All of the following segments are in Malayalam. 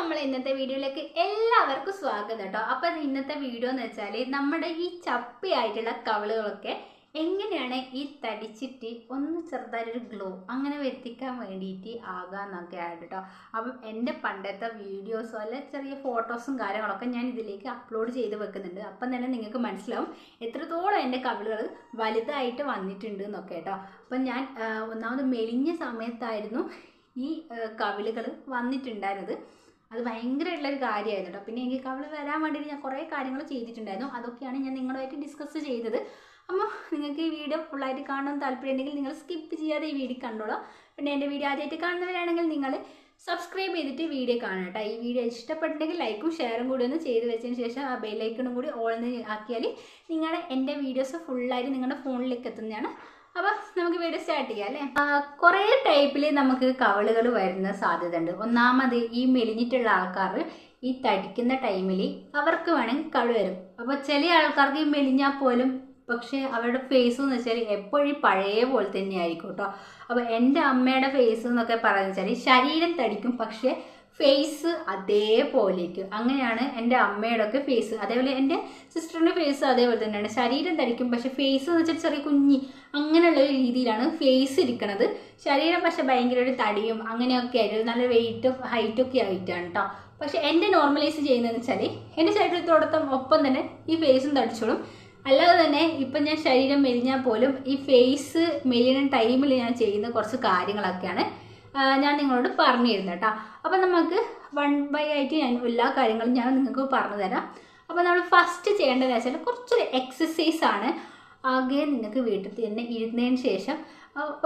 നമ്മൾ ഇന്നത്തെ വീഡിയോയിലേക്ക് എല്ലാവർക്കും സ്വാഗതം കേട്ടോ. അപ്പം ഇന്നത്തെ വീഡിയോ എന്ന് വെച്ചാൽ നമ്മുടെ ഈ ചപ്പിയായിട്ടുള്ള കവളുകളൊക്കെ എങ്ങനെയാണ് ഈ തടിച്ചിട്ട് ഒന്ന് ചെറുതായിട്ടൊരു ഗ്ലോ അങ്ങനെ വരുത്തിക്കാൻ വേണ്ടിയിട്ട് ആകാന്നൊക്കെ ആണ് കേട്ടോ. അപ്പം എന്റെ പണ്ടത്തെ വീഡിയോസോ അല്ല ചെറിയ ഫോട്ടോസും കാര്യങ്ങളൊക്കെ ഞാൻ ഇതിലേക്ക് അപ്ലോഡ് ചെയ്ത് വെക്കുന്നുണ്ട്. അപ്പം തന്നെ നിങ്ങൾക്ക് മനസ്സിലാവും എത്രത്തോളം എന്റെ കവിളുകൾ വലുതായിട്ട് വന്നിട്ടുണ്ട് എന്നൊക്കെ കേട്ടോ. അപ്പം ഞാൻ ഒന്നാമത് മെലിഞ്ഞ സമയത്തായിരുന്നു ഈ കവിളുകൾ വന്നിട്ടുണ്ടായിരുന്നത്. അത് ഭയങ്കരമായിട്ടുള്ളൊരു കാര്യമായിരുന്നു കേട്ടോ. പിന്നെ എനിക്ക് അവൾ വരാൻ വേണ്ടിയിട്ട് ഞാൻ കുറേ കാര്യങ്ങൾ ചെയ്തിട്ടുണ്ടായിരുന്നു. അതൊക്കെയാണ് ഞാൻ നിങ്ങളുമായിട്ട് ഡിസ്കസ് ചെയ്തത്. അപ്പോൾ നിങ്ങൾക്ക് ഈ വീഡിയോ ഫുള്ളായിട്ട് കാണാൻ താല്പര്യമുണ്ടെങ്കിൽ നിങ്ങൾ സ്കിപ്പ് ചെയ്യാതെ ഈ വീഡിയോ കണ്ടോളൂ. പിന്നെ എന്റെ വീഡിയോ ആദ്യമായിട്ട് കാണുന്നവരാണെങ്കിൽ നിങ്ങൾ സബ്സ്ക്രൈബ് ചെയ്തിട്ട് വീഡിയോ കാണാം കേട്ടോ. ഈ വീഡിയോ ഇഷ്ടപ്പെട്ടെങ്കിൽ ലൈക്കും ഷെയറും കൂടി ഒന്ന് ചെയ്ത് വെച്ചതിന് ശേഷം ആ ബെല്ലൈക്കണും കൂടി ഓൾന്ന് ആക്കിയാൽ നിങ്ങളുടെ എന്റെ വീഡിയോസ് ഫുള്ളായിട്ട് നിങ്ങളുടെ ഫോണിലേക്ക് എത്തുന്നതാണ്. അപ്പോൾ നമുക്ക് വീഡിയോ സ്റ്റാർട്ട് ചെയ്യാം അല്ലേ? കുറേ ടൈപ്പിൽ നമുക്ക് കവളുകൾ വരുന്ന സാധ്യത ഉണ്ട് ഒന്നാമത് ഈ മെലിഞ്ഞിട്ടുള്ള ആൾക്കാർ ഈ തടിക്കുന്ന ടൈമിൽ അവർക്ക് വേണമെങ്കിൽ കവൾ വരും. അപ്പോൾ ചില ആൾക്കാർക്ക് ഈ മെലിഞ്ഞാൽ പോലും പക്ഷേ അവരുടെ ഫേസ് എന്ന് വെച്ചാൽ എപ്പോഴും പഴയ പോലെ തന്നെ ആയിരിക്കും കേട്ടോ. അപ്പോൾ എന്റെ അമ്മയുടെ ഫേസ് എന്നൊക്കെ പറയുന്നത് വെച്ചാൽ ശരീരം തടിക്കും പക്ഷേ ഫേസ് അതേപോലെയൊക്കെ അങ്ങനെയാണ് എന്റെ അമ്മയുടെ ഒക്കെ ഫേസ് അതേപോലെ എന്റെ സിസ്റ്ററിന്റെ ഫേസ് അതേപോലെ തന്നെയാണ്. ശരീരം ധരിക്കും. പക്ഷേ ഫേസ് എന്ന് വെച്ചാൽ ചെറിയ കുഞ്ഞി. അങ്ങനെയുള്ള ഒരു രീതിയിലാണ് ഫേസ് ഇരിക്കണത്. ശരീരം പക്ഷെ ഭയങ്കര ഒരു തടിയും അങ്ങനെയൊക്കെ ആയിട്ട് നല്ല വെയിറ്റും ഹൈറ്റൊക്കെ ആയിട്ടാണ് കേട്ടോ പക്ഷെ എന്റെ നോർമലൈസ് ചെയ്യുന്നതെന്ന് വെച്ചാൽ എന്റെ ശരീരത്തോടൊപ്പം ഒപ്പം തന്നെ ഈ ഫേസും തടിച്ചോളും. അല്ലാതെ തന്നെ ഇപ്പം ഞാൻ ശരീരം മെലിഞ്ഞാൽ പോലും ഈ ഫേസ് മെലിയുന്ന ടൈമിൽ ഞാൻ ചെയ്യുന്ന കുറച്ച് കാര്യങ്ങളൊക്കെയാണ്. ഞാൻ നിങ്ങളോട് പറഞ്ഞു തരുന്നത് കേട്ടോ. അപ്പം നമുക്ക് വൺ ബൈ ആയിട്ട് ഞാൻ എല്ലാ കാര്യങ്ങളും ഞാൻ നിങ്ങൾക്ക് പറഞ്ഞു തരാം അപ്പോൾ നമ്മൾ ഫസ്റ്റ് ചെയ്യേണ്ടതെന്ന് വെച്ചാൽ കുറച്ചൊരു എക്സസൈസ് ആണ്. ആകെ നിങ്ങൾക്ക് വീട്ടിൽ തന്നെ ഇരുന്നതിന് ശേഷം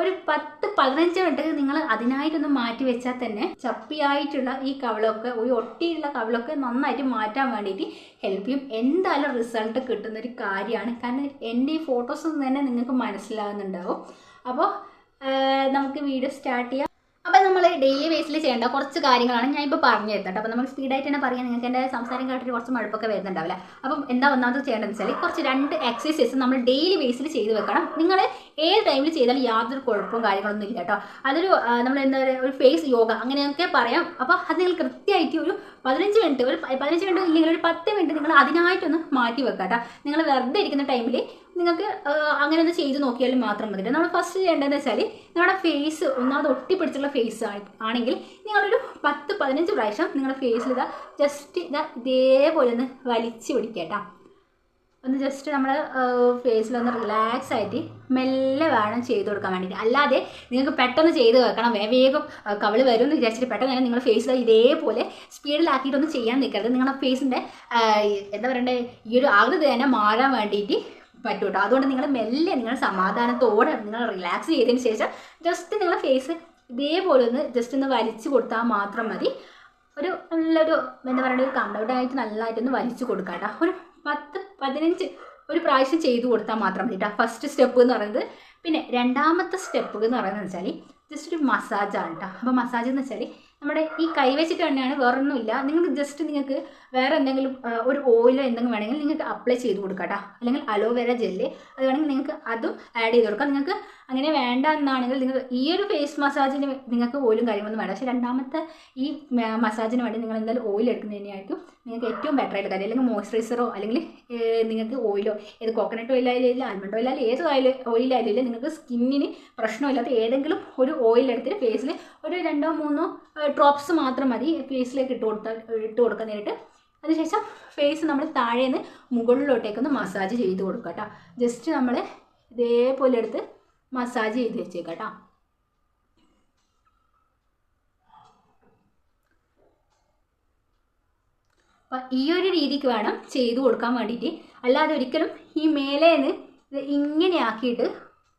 ഒരു പത്ത് പതിനഞ്ച് മിനിറ്റ് നിങ്ങൾ അതിനായിട്ടൊന്ന് മാറ്റി വെച്ചാൽ തന്നെ ചപ്പിയായിട്ടുള്ള ഈ കവളൊക്കെ ഒരു ഒട്ടിയുള്ള കവളൊക്കെ നന്നായിട്ട് മാറ്റാൻ വേണ്ടിയിട്ട് ഹെൽപ്പ് ചെയ്യും. എന്തായാലും റിസൾട്ട് കിട്ടുന്ന ഒരു കാര്യമാണ്. കാരണം എന്റെ ഈ ഫോട്ടോസ് തന്നെ നിങ്ങൾക്ക് മനസ്സിലാകുന്നുണ്ടാവും. അപ്പോൾ നമുക്ക് വീഡിയോ സ്റ്റാർട്ട് ചെയ്യാം. അപ്പം നമ്മൾ ഡെയിലി ബേസിൽ ചെയ്യേണ്ട കുറച്ച് കാര്യങ്ങളാണ് ഞാൻ ഇപ്പോൾ പറഞ്ഞു തരുന്നത് അപ്പോൾ നമ്മൾ സ്പീഡായിട്ട് തന്നെ പറയാൻ നിങ്ങൾക്ക് എന്റെ സംസാരം കേട്ടിട്ട് കുറച്ച് മഴപ്പൊക്കെ വരുന്നുണ്ടാവില്ല. അപ്പം എന്താ ഒന്നാമത് ചെയ്യേണ്ടതെന്ന് വെച്ചാൽ കുറച്ച് രണ്ട് എക്സസൈസ് നമ്മൾ ഡെയിലി ബേസിൽ ചെയ്ത് വെക്കണം. നിങ്ങൾ ഏത് ടൈമിൽ ചെയ്താലും യാതൊരു കുഴപ്പവും കാര്യങ്ങളൊന്നും ഇല്ല കേട്ടോ. അതൊരു നമ്മൾ എന്താ പറയുക ഒരു ഫേസ് യോഗ അങ്ങനെയൊക്കെ പറയാം. അപ്പോൾ അത് നിങ്ങൾ കൃത്യമായിട്ട് ഒരു പതിനഞ്ച് മിനിറ്റ് ഒരു പതിനഞ്ച് മിനിറ്റ് ഇല്ലെങ്കിൽ ഒരു പത്ത് മിനിറ്റ് നിങ്ങൾ അതിനായിട്ടൊന്ന് മാറ്റി വെക്കാം കേട്ടോ. നിങ്ങൾ വെറുതെ ഇരിക്കുന്ന ടൈമിൽ നിങ്ങൾക്ക് അങ്ങനെ ഒന്ന് ചെയ്ത് നോക്കിയാലും മാത്രം മതി. നമ്മൾ ഫസ്റ്റ് ചെയ്യേണ്ടതെന്ന് വെച്ചാൽ നിങ്ങളുടെ ഫേസ് ഒന്നാമത് ഒട്ടിപ്പിടിച്ചുള്ള ഫേസ് ആണെങ്കിൽ നിങ്ങളൊരു പത്ത് പതിനഞ്ച് പ്രാവശ്യം നിങ്ങളുടെ ഫേസിൽ ഇതാ ജസ്റ്റ് ഇതാ ഇതേപോലെ ഒന്ന് വലിച്ചു പിടിക്കുക ഒന്ന് ജസ്റ്റ് നമ്മൾ ഫേസിലൊന്ന് റിലാക്സ് ആയിട്ട് മെല്ലെ വേണം ചെയ്ത് കൊടുക്കാൻ വേണ്ടിയിട്ട്. അല്ലാതെ നിങ്ങൾക്ക് പെട്ടെന്ന് ചെയ്ത് വെക്കണം. വേഗം കവൾ വരും എന്ന് വിചാരിച്ചിട്ട് പെട്ടെന്ന് തന്നെ നിങ്ങൾ ഫേസിൽ ഇതേപോലെ സ്പീഡിലാക്കിയിട്ടൊന്നും ചെയ്യാൻ നിൽക്കരുത്. നിങ്ങളുടെ ഫേസിന്റെ എന്താ പറയണ്ടേ? ഈ ഒരു ആകൃതി തന്നെ മാറാൻ വേണ്ടിയിട്ട് പറ്റും അതുകൊണ്ട് നിങ്ങൾ മെല്ലെ നിങ്ങൾ സമാധാനത്തോടെ നിങ്ങൾ റിലാക്സ് ചെയ്തതിന് ശേഷം ജസ്റ്റ് നിങ്ങളുടെ ഫേസ് ഇതേപോലെ ഒന്ന് ജസ്റ്റ് ഒന്ന് വലിച്ചു കൊടുത്താൽ മാത്രം മതി. ഒരു നല്ലൊരു എന്താ പറയുക ഒരു കംഫർട്ട് ആയിട്ട് നല്ലതായിട്ടൊന്ന് വലിച്ചു കൊടുക്കാം കേട്ടോ ഒരു പത്ത് പതിനഞ്ച് ഒരു പ്രാവശ്യം ചെയ്തു കൊടുത്താൽ മാത്രം മതി കേട്ടോ ഫസ്റ്റ് സ്റ്റെപ്പ് എന്ന് പറയുന്നത്. പിന്നെ രണ്ടാമത്തെ സ്റ്റെപ്പ് എന്ന് പറയുന്നത് വെച്ചാൽ ജസ്റ്റ് ഒരു മസാജാണ് കേട്ടോ അപ്പോൾ മസാജ് എന്ന് വെച്ചാൽ നമ്മുടെ ഈ കൈ വെച്ചിട്ട് തന്നെയാണ് വേറൊന്നുമില്ല. നിങ്ങൾക്ക് ജസ്റ്റ് നിങ്ങൾക്ക് വേറെ എന്തെങ്കിലും ഒരു ഓയിലോ എന്തെങ്കിലും വേണമെങ്കിൽ നിങ്ങൾക്ക് അപ്ലൈ ചെയ്ത് കൊടുക്കാം കേട്ടോ അല്ലെങ്കിൽ അലോവേര ജെല്ല് അത് വേണമെങ്കിൽ നിങ്ങൾക്ക് അതും ആഡ് ചെയ്ത് കൊടുക്കാം. നിങ്ങൾക്ക് അങ്ങനെ വേണ്ട എന്നാണെങ്കിൽ നിങ്ങൾ ഈ ഒരു ഫേസ് മസാജിന് നിങ്ങൾക്ക് ഓയിലും കാര്യങ്ങളൊന്നും വേണ്ട. പക്ഷേ രണ്ടാമത്തെ ഈ മസാജിന് വേണ്ടി നിങ്ങൾ എന്തായാലും ഓയിൽ എടുക്കുന്നതിനായിരിക്കും നിങ്ങൾക്ക് ഏറ്റവും ബെറ്റർ ആയിട്ട് കാര്യം. അല്ലെങ്കിൽ മോയ്സ്ചറൈസറോ അല്ലെങ്കിൽ നിങ്ങൾക്ക് ഓയിലോ ഏത് കോക്കനട്ട് ഓയിലായാലും ആൽമണ്ട് ഓയിലായാലും ഏത് ഓയിൽ ഓയിലായാലും നിങ്ങൾക്ക് സ്കിന്നിന് പ്രശ്നമില്ലാത്ത ഏതെങ്കിലും ഒരു ഓയിൽ എടുത്തിട്ട് ഫേസിൽ ഒരു രണ്ടോ മൂന്നോ ഡ്രോപ്സ് മാത്രം മതി ഫേസിലേക്ക് ഇട്ട് കൊടുത്താൽ ഇട്ട് കൊടുക്കുന്നതിനായിട്ട് അതിനുശേഷം ഫേസ് നമ്മൾ താഴേന്ന് മുകളിലോട്ടേക്കൊന്ന് മസാജ് ചെയ്ത് കൊടുക്കുക കേട്ടോ ജസ്റ്റ് നമ്മൾ ഇതേപോലെ എടുത്ത് മസാജ് ചെയ്ത് വെച്ചേക്കാം കേട്ടോ അപ്പം ഈ ഒരു രീതിക്ക് വേണം ചെയ്തു കൊടുക്കാൻ വേണ്ടിയിട്ട്. അല്ലാതെ ഒരിക്കലും ഈ മേലേന്ന് ഇത് ഇങ്ങനെ ആക്കിയിട്ട്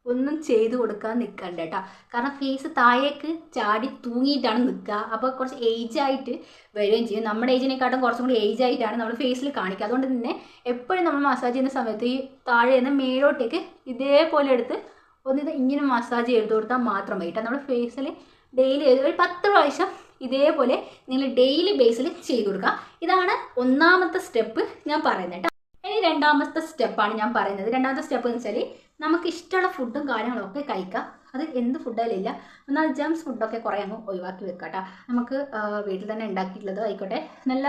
ഒന്നും ചെയ്തു കൊടുക്കാൻ നിൽക്കണ്ട കേട്ടോ. കാരണം ഫേസ് താഴേക്ക് ചാടി തൂങ്ങിയിട്ടാണ് നിൽക്കുക അപ്പോൾ കുറച്ച് ഏജ് ആയിട്ട് വരികയും ചെയ്യും. നമ്മുടെ ഏജിനെക്കാട്ടും കുറച്ചും കൂടി ഏജ് ആയിട്ടാണ് നമ്മൾ ഫേസിൽ കാണിക്കുക. അതുകൊണ്ട് തന്നെ എപ്പോഴും നമ്മൾ മസാജ് ചെയ്യുന്ന സമയത്ത് ഈ താഴെ നിന്ന് മേലോട്ടേക്ക് ഇതേപോലെ എടുത്ത് ഒന്നിത് ഇങ്ങനെ മസാജ് ചെയ്ത് കൊടുത്താൽ മാത്രം മതി നമ്മുടെ ഫേസിൽ ഡെയിലി ഒരു പത്ത് പ്രാവശ്യം ഇതേപോലെ നിങ്ങൾ ഡെയിലി ബേസിൽ ചെയ്ത് കൊടുക്കുക. ഇതാണ് ഒന്നാമത്തെ സ്റ്റെപ്പ് ഞാൻ പറയുന്നത് ഇനി രണ്ടാമത്തെ സ്റ്റെപ്പാണ് ഞാൻ പറയുന്നത്. രണ്ടാമത്തെ സ്റ്റെപ്പ് എന്ന് വെച്ചാൽ നമുക്ക് ഇഷ്ടമുള്ള ഫുഡും കാര്യങ്ങളും ഒക്കെ കഴിക്കാം. അത് എന്ത് ഫുഡായാലില്ല എന്നാൽ ജംസ് ഫുഡൊക്കെ കുറേ അങ്ങ് ഒഴിവാക്കി വെക്കാം കേട്ടോ നമുക്ക് വീട്ടിൽ തന്നെ ഉണ്ടാക്കിയിട്ടുള്ളത് ആയിക്കോട്ടെ. നല്ല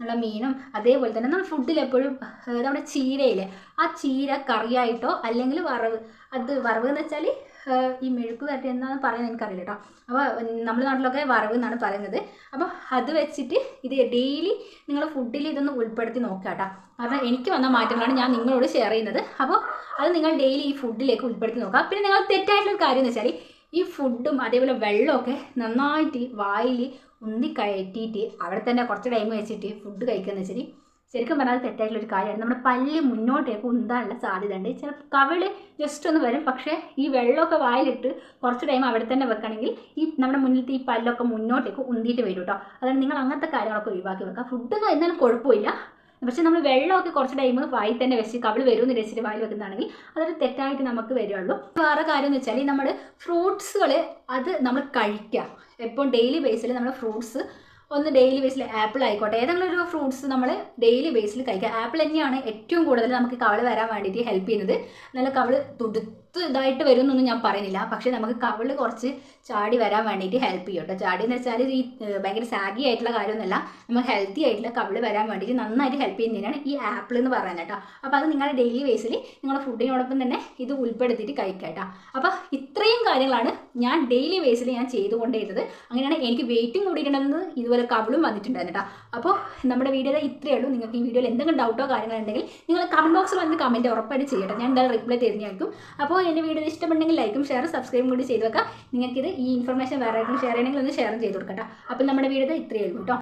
നല്ല മീനും അതേപോലെ തന്നെ നമ്മൾ ഫുഡിൽ എപ്പോഴും നമ്മുടെ ചീരയില്ലേ? ആ ചീര കറിയായിട്ടോ അല്ലെങ്കിൽ വറവ്. അത് വറവ് എന്ന് വെച്ചാൽ ഈ മെഴുക്ക് വരട്ടി എന്താണെന്ന് പറയുന്നത് എനിക്കറിയില്ല കേട്ടോ. അപ്പോൾ നമ്മുടെ നാട്ടിലൊക്കെ വറവ് എന്നാണ് പറയുന്നത്. അപ്പോൾ അത് വെച്ചിട്ട് ഇത് ഡെയിലി നിങ്ങൾ ഫുഡിൽ ഇതൊന്ന് ഉൾപ്പെടുത്തി നോക്കുക കേട്ടോ. കാരണം എനിക്ക് വന്ന മാറ്റങ്ങളാണ് ഞാൻ നിങ്ങളോട് ഷെയർ ചെയ്യുന്നത്. അപ്പോൾ അത് നിങ്ങൾ ഡെയിലി ഈ ഫുഡിലേക്ക് ഉൾപ്പെടുത്തി നോക്കുക. പിന്നെ നിങ്ങൾ തെറ്റായിട്ടുള്ള കാര്യം എന്ന് വെച്ചാൽ ഈ ഫുഡും അതേപോലെ വെള്ളമൊക്കെ നന്നായിട്ട് വായിൽ ഉന്തി കയറ്റിയിട്ട് അവിടെ തന്നെ കുറച്ച് ടൈം വെച്ചിട്ട് ഫുഡ് കഴിക്കുക എന്ന് വെച്ചാൽ ശരിക്കും പറഞ്ഞാൽ തെറ്റായിട്ടുള്ള ഒരു കാര്യമാണ് നമ്മുടെ പല്ല് മുന്നോട്ടേക്ക് ഉന്താനുള്ള സാധ്യത ഉണ്ട് ചിലപ്പോൾ കവിൾ ജസ്റ്റ് ഒന്ന് വരും. പക്ഷേ ഈ വെള്ളമൊക്കെ വായിലിട്ട് കുറച്ച് ടൈം അവിടെ തന്നെ വെക്കണമെങ്കിൽ ഈ നമ്മുടെ മുന്നിലത്തെ ഈ പല്ലൊക്കെ മുന്നോട്ടേക്ക് ഉന്തിയിട്ട് വരും കേട്ടോ. അതുകൊണ്ട് നിങ്ങൾ അങ്ങനത്തെ കാര്യങ്ങളൊക്കെ ഒഴിവാക്കി വെക്കുക. ഫുഡൊന്നും എന്നാലും കുഴപ്പമില്ല. പക്ഷെ നമ്മൾ വെള്ളമൊക്കെ കുറച്ച് ടൈം വായിൽ തന്നെ വെച്ച് കവിൾ വരുമെന്ന് വെച്ചിട്ട് വായിൽ വെക്കുന്നതാണെങ്കിൽ അതൊരു തെറ്റായിട്ട് നമുക്ക് വരുള്ളൂ. വേറെ കാര്യം എന്ന് വെച്ചാൽ നമ്മൾ ഫ്രൂട്ട്സുകൾ അത് നമ്മൾ കഴിക്കുക. എപ്പോൾ ഡെയിലി ബേസിൽ നമ്മൾ ഫ്രൂട്ട്സ് ഒന്ന് ഡെയിലി ബേസിൽ ആപ്പിൾ ആയിക്കോട്ടെ. ഏതെങ്കിലും ഒരു ഫ്രൂട്ട്സ് നമ്മൾ ഡെയിലി ബേസിൽ കഴിക്കുക. ആപ്പിൾ തന്നെയാണ് ഏറ്റവും കൂടുതൽ നമുക്ക് കവൾ വരാൻ വേണ്ടിയിട്ട് ഹെൽപ്പ് ചെയ്യുന്നത്. നല്ല കവൾ തുടുത്ത് ഇതായിട്ട് വരും എന്നൊന്നും ഞാൻ പറയുന്നില്ല. പക്ഷേ നമുക്ക് കവൾ കുറച്ച് ചാടി വരാൻ വേണ്ടിയിട്ട് ഹെൽപ്പ് ചെയ്യും കേട്ടോ. ചാടി എന്ന് വെച്ചാൽ ഈ ഭയങ്കര സാഗി ആയിട്ടുള്ള കാര്യമൊന്നുമല്ല. നമുക്ക് ഹെൽത്തി ആയിട്ടുള്ള കവൾ വരാൻ വേണ്ടിയിട്ട് നന്നായിട്ട് ഹെൽപ്പ് ചെയ്യുന്നതിനാണ് ഈ ആപ്പിൾ എന്ന് പറയുന്നത് കേട്ടോ. അപ്പോൾ അത് നിങ്ങളുടെ ഡെയിലി ബേസിൽ നിങ്ങളുടെ ഫുഡിനോടൊപ്പം തന്നെ ഇത് ഉൾപ്പെടുത്തിയിട്ട് കഴിക്കുക കേട്ടോ. അപ്പോൾ ഇത്രയും കാര്യങ്ങളാണ് ഞാൻ ഡെയിലി ബേസിൽ ഞാൻ ചെയ്തുകൊണ്ടിരുന്നത്. അങ്ങനെയാണ് എനിക്ക് വെയിറ്റും കൂടിയിട്ടുണ്ടെന്ന് ഇതുപോലെ കവിളും വന്നിട്ടുണ്ടായിരുന്നു കേട്ടോ അപ്പോൾ നമ്മുടെ വീഡിയോ ഇത്രയേ ഉള്ളൂ. നിങ്ങൾക്ക് ഈ വീഡിയോയിൽ എന്തെങ്കിലും ഡൗട്ടോ കാര്യങ്ങളോ ഉണ്ടെങ്കിൽ നിങ്ങൾ കമന്റ് ബോക്സിൽ വന്ന് കമന്റ് ഉറപ്പായിട്ട് ചെയ്യട്ടെ. ഞാൻ എന്തായാലും റിപ്ലൈ തരുന്നതായിരിക്കും. അപ്പോൾ എന്റെ വീഡിയോ ഇഷ്ടമുണ്ടെങ്കിൽ ലൈക്കും ഷെയറും സബ്സ്ക്രൈബും കൂടി ചെയ്ത് വെക്കാം ഇത് ഈ ഇൻഫർമേഷൻ വേറെ ആർക്കും ഷെയർ ചെയ്യണമെങ്കിൽ ഒന്ന് ഷെയർ ചെയ്ത് കൊടുക്കട്ടോ. അപ്പോൾ നമ്മുടെ വീഡിയോ ഇത്രയേ ഉള്ളൂ കേട്ടോ.